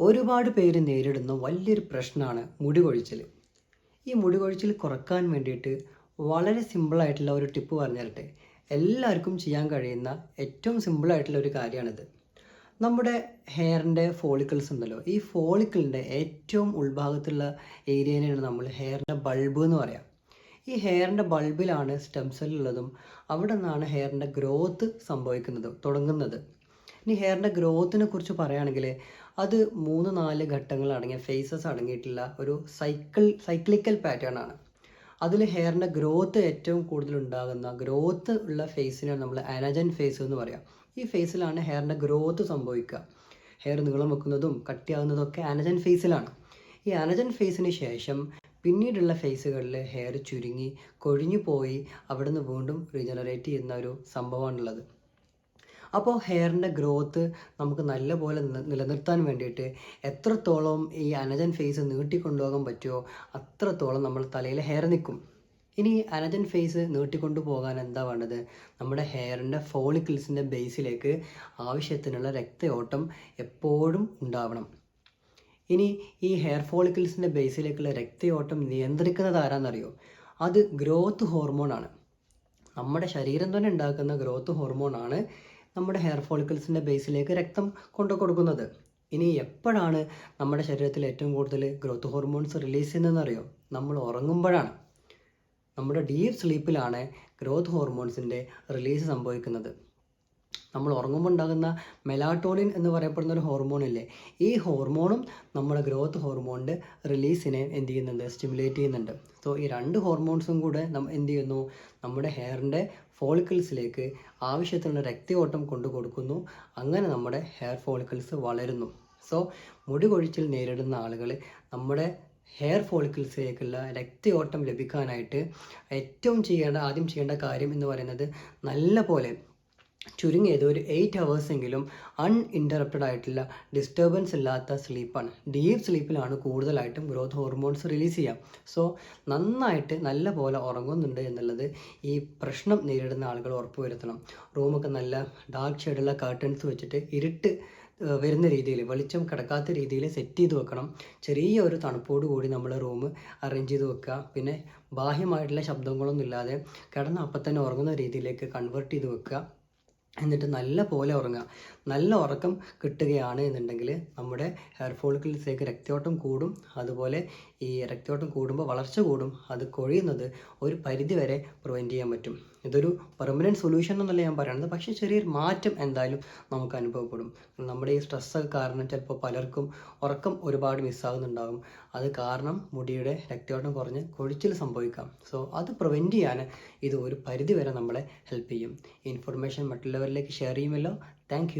ഒരുപാട് പേര് നേരിടുന്ന വലിയൊരു പ്രശ്നമാണ് മുടി കൊഴിച്ചിൽ ഈ മുടി കൊഴിച്ചിൽ കുറയ്ക്കാൻ വേണ്ടിയിട്ട് വളരെ സിമ്പിളായിട്ടുള്ള ഒരു ടിപ്പ് പറഞ്ഞു തരട്ടെ എല്ലാവർക്കും ചെയ്യാൻ കഴിയുന്ന ഏറ്റവും സിമ്പിളായിട്ടുള്ള ഒരു കാര്യമാണിത്. നമ്മുടെ ഹെയറിന്റെ ഫോളിക്കിൾസ് ഉണ്ടല്ലോ ഈ ഫോളിക്കിളിന്റെ ഏറ്റവും ഉൾഭാഗത്തുള്ള ഏരിയനെയാണ് നമ്മൾ ഹെയറിന്റെ ബൾബ് എന്ന് പറയാം. ഈ ഹെയറിന്റെ ബൾബിലാണ് സ്റ്റെം സെല്ലുള്ളതും അവിടെ നിന്നാണ് ഹെയറിന്റെ ഗ്രോത്ത് സംഭവിക്കുന്നത് തുടങ്ങുന്നത്. ഇനി ഹെയറിന്റെ ഗ്രോത്തിനെ കുറിച്ച് പറയുകയാണെങ്കിൽ അത് മൂന്ന് നാല് ഘട്ടങ്ങൾ അടങ്ങിയ ഫേസസ് അടങ്ങിയിട്ടുള്ള ഒരു സൈക്കിൾ സൈക്ലിക്കൽ പാറ്റേൺ ആണ്. അതിൽ ഹെയറിന്റെ ഗ്രോത്ത് ഏറ്റവും കൂടുതൽ ഉണ്ടാകുന്ന ഗ്രോത്ത് ഉള്ള ഫേസിനെ നമ്മൾ അനജൻ ഫേസ് എന്ന് പറയാം. ഈ ഫേസിലാണ് ഹെയറിന്റെ ഗ്രോത്ത് സംഭവിക്കുക. ഹെയർ നീളം വെക്കുന്നതും കട്ടിയാകുന്നതും ഒക്കെ അനജൻ ഫേസിലാണ് ഈ അനജൻ ഫേസിന് ശേഷം പിന്നീടുള്ള ഫേസുകളിൽ ഹെയർ ചുരുങ്ങി കൊഴിഞ്ഞു പോയി അവിടുന്ന് വീണ്ടും റീജനറേറ്റ് ചെയ്യുന്ന ഒരു സംഭവമാണുള്ളത്. അപ്പോൾ ഹെയറിന്റെ ഗ്രോത്ത് നമുക്ക് നല്ലപോലെ നിലനിർത്താൻ വേണ്ടിയിട്ട് എത്രത്തോളം ഈ അനജൻ ഫേസ് നീട്ടിക്കൊണ്ടുപോകാൻ പറ്റുമോ അത്രത്തോളം നമ്മൾ തലയിൽ ഹെയർ നിൽക്കും ഇനി അനജൻ ഫേസ് നീട്ടിക്കൊണ്ടു പോകാൻ എന്താ വേണ്ടത്? നമ്മുടെ ഹെയറിന്റെ ഫോളിക്കിൾസിന്റെ ബേസിലേക്ക് ആവശ്യത്തിനുള്ള രക്തയോട്ടം എപ്പോഴും ഉണ്ടാവണം. ഇനി ഈ ഹെയർ ഫോളിക്കിൾസിന്റെ ബേസിലേക്കുള്ള രക്തയോട്ടം നിയന്ത്രിക്കുന്നത് ആരാന്നറിയോ? അത് ഗ്രോത്ത് ഹോർമോണാണ് നമ്മുടെ ശരീരം തന്നെ ഉണ്ടാക്കുന്ന ഗ്രോത്ത് ഹോർമോണാണ് നമ്മുടെ ഹെയർ ഫോളിക്കിൾസിന്റെ ബേസിലേക്ക് രക്തം കൊണ്ടു കൊടുക്കുന്നത്. ഇനി എപ്പോഴാണ് നമ്മുടെ ശരീരത്തിൽ ഏറ്റവും കൂടുതൽ ഗ്രോത്ത് ഹോർമോൺസ് റിലീസ് ചെയ്യുന്നതെന്നറിയോ? നമ്മൾ ഉറങ്ങുമ്പോഴാണ്. നമ്മുടെ ഡീപ്പ് സ്ലീപ്പിലാണ് ഗ്രോത്ത് ഹോർമോൺസിന്റെ റിലീസ് സംഭവിക്കുന്നത്. നമ്മൾ ഉറങ്ങുമ്പോൾ ഉണ്ടാകുന്ന മെലാട്ടോണിൻ എന്ന് പറയപ്പെടുന്ന ഒരു ഹോർമോൺ ഇല്ലേ? ഈ ഹോർമോണും നമ്മുടെ ഗ്രോത്ത് ഹോർമോണിന്റെ റിലീസിനെ എന്ത് ചെയ്യുന്നുണ്ട്? സ്റ്റിമുലേറ്റ് ചെയ്യുന്നുണ്ട്. സോ ഈ രണ്ട് ഹോർമോൺസും കൂടെ എന്ത് ചെയ്യുന്നു? നമ്മുടെ ഹെയറിന്റെ ഫോളിക്കിൾസിലേക്ക് ആവശ്യത്തിനുള്ള രക്തയോട്ടം കൊണ്ടു കൊടുക്കുന്നു. അങ്ങനെ നമ്മുടെ ഹെയർ ഫോളിക്കിൾസ് വളരുന്നു. സോ മുടി കൊഴിച്ചിൽ നേരിടുന്ന ആളുകൾ നമ്മുടെ ഹെയർ ഫോളിക്കിൾസിലേക്കുള്ള രക്തയോട്ടം ലഭിക്കാനായിട്ട് ഏറ്റവും ചെയ്യേണ്ട ആദ്യം ചെയ്യേണ്ട കാര്യം എന്ന് പറയുന്നത് നല്ല പോലെ ചുരുങ്ങിയത് ഒരു എയ്റ്റ് ഹവേഴ്സ് എങ്കിലും അൺഇന്ററപ്റ്റഡ് ആയിട്ടുള്ള ഡിസ്റ്റർബൻസ് ഇല്ലാത്ത സ്ലീപ്പാണ് ഡീപ്പ് സ്ലീപ്പിലാണ് കൂടുതലായിട്ടും ഗ്രോത്ത് ഹോർമോൺസ് റിലീസ് ചെയ്യാം സോ നന്നായിട്ട് നല്ല പോലെ ഉറങ്ങുന്നുണ്ട് എന്നുള്ളത് ഈ പ്രശ്നം നേരിടുന്ന ആളുകൾ ഉറപ്പുവരുത്തണം റൂമൊക്കെ നല്ല ഡാർക്ക് ഷെയ്ഡുള്ള കർട്ടൻസ് വെച്ചിട്ട് ഇരുട്ട് വരുന്ന രീതിയിൽ വെളിച്ചം കിടക്കാത്ത രീതിയിൽ സെറ്റ് ചെയ്ത് വെക്കണം. ചെറിയ ഒരു തണുപ്പോട് കൂടി നമ്മൾ റൂം അറേഞ്ച് ചെയ്ത് വെക്കുക. പിന്നെ ബാഹ്യമായിട്ടുള്ള ശബ്ദങ്ങളൊന്നും ഇല്ലാതെ കിടന്ന് അപ്പം തന്നെ ഉറങ്ങുന്ന രീതിയിലേക്ക് കൺവേർട്ട് ചെയ്ത് വെക്കുക. എന്നിട്ട് നല്ല പോലെ ഉറങ്ങുക. നല്ല ഉറക്കം കിട്ടുകയാണ് എന്നുണ്ടെങ്കിൽ നമ്മുടെ ഹെയർ ഫോളിക്കിൾസിലേക്ക് രക്തയോട്ടം കൂടും. അതുപോലെ ഈ രക്തയോട്ടം കൂടുമ്പോൾ വളർച്ച കൂടും. അത് കൊഴിയുന്നത് ഒരു പരിധി വരെ പ്രിവെന്റ് ചെയ്യാൻ പറ്റും. ഇതൊരു പെർമനന്റ് സൊല്യൂഷൻ എന്നല്ല ഞാൻ പറയുന്നത് പക്ഷേ ചെറിയൊരു മാറ്റം എന്തായാലും നമുക്ക് അനുഭവപ്പെടും. നമ്മുടെ ഈ സ്ട്രെസ്സ് കാരണം ചിലപ്പോൾ പലർക്കും ഉറക്കം ഒരുപാട് മിസ്സാകുന്നുണ്ടാകും അത് കാരണം മുടിയുടെ രക്തയോട്ടം കുറഞ്ഞ് കൊഴിച്ചിൽ സംഭവിക്കാം. സോ അത് പ്രിവെന്റ് ചെയ്യാൻ ഇത് ഒരു പരിധി വരെ നമ്മളെ ഹെൽപ്പ് ചെയ്യും. ഇൻഫർമേഷൻ മറ്റുള്ളവരിലേക്ക് ഷെയർ ചെയ്യുമല്ലോ. താങ്ക്